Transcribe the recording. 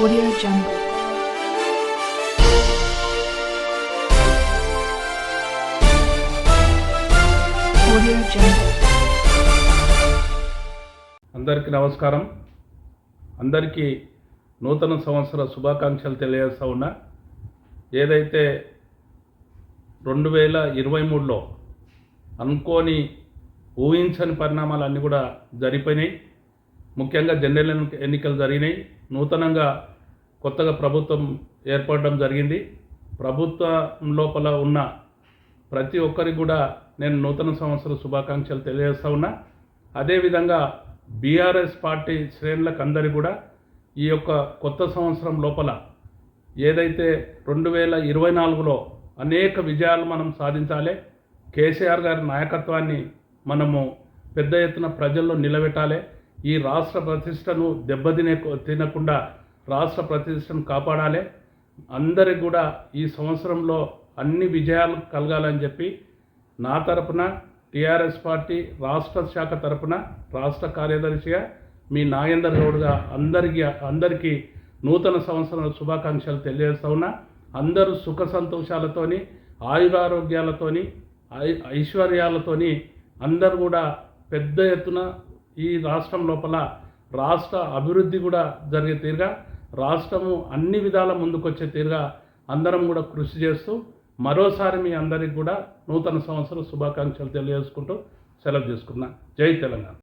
Audio Jungle. Audio Jungle. అందరికీ నమస్కారం అందరికీ నూతన సంవత్సర శుభాకాంక్షలు తెలియజేస్తా ఉన్నా ఏదైతే రెండు వేల ఇరవై మూడులో అనుకోని ఊహించని పరిణామాలు అన్నీ కూడా జరిపోయినాయి ముఖ్యంగా జనరల్ ఎన్నికలు జరిగినాయి. నూతనంగా కొత్తగా ప్రభుత్వం ఏర్పడడం జరిగింది. ప్రభుత్వం లోపల ఉన్న ప్రతి ఒక్కరికి కూడా నేను నూతన సంవత్సర శుభాకాంక్షలు తెలియజేస్తా ఉన్నా. అదేవిధంగా బీఆర్ఎస్ పార్టీ శ్రేణులకు అందరికీ కూడా ఈ యొక్క కొత్త సంవత్సరం లోపల ఏదైతే రెండు వేల ఇరవై నాలుగులో అనేక విజయాలు మనం సాధించాలి కేసీఆర్ గారి నాయకత్వాన్ని మనము పెద్ద ఎత్తున ప్రజల్లో నిలబెట్టాలి ఈ రాష్ట్ర ప్రతిష్టను దెబ్బతినే తినకుండా రాష్ట్ర ప్రతిష్టను కాపాడాలి. అందరికి కూడా ఈ సంవత్సరంలో అన్ని విజయాలు కలగాలని చెప్పి నా తరపున టీఆర్ఎస్ పార్టీ రాష్ట్ర శాఖ తరపున రాష్ట్ర కార్యదర్శిగా మీ నాగేందర్ గౌడ్గా అందరికీ అందరికీ నూతన సంవత్సరం శుభాకాంక్షలు తెలియజేస్తా ఉన్నా. అందరూ సుఖ సంతోషాలతోని ఆయురారోగ్యాలతోని ఐ ఐశ్వర్యాలతోని అందరూ కూడా పెద్ద ఎత్తున ఈ రాష్ట్రం లోపల రాష్ట్ర అభివృద్ధి కూడా జరిగే తీరుగా రాష్ట్రము అన్ని విధాల ముందుకొచ్చే తీరుగా అందరం కూడా కృషి చేస్తూ మరోసారి మీ అందరికి కూడా నూతన సంవత్సర శుభాకాంక్షలు తెలియజేసుకుంటూ సెలవు తీసుకున్నా జై తెలంగాణ.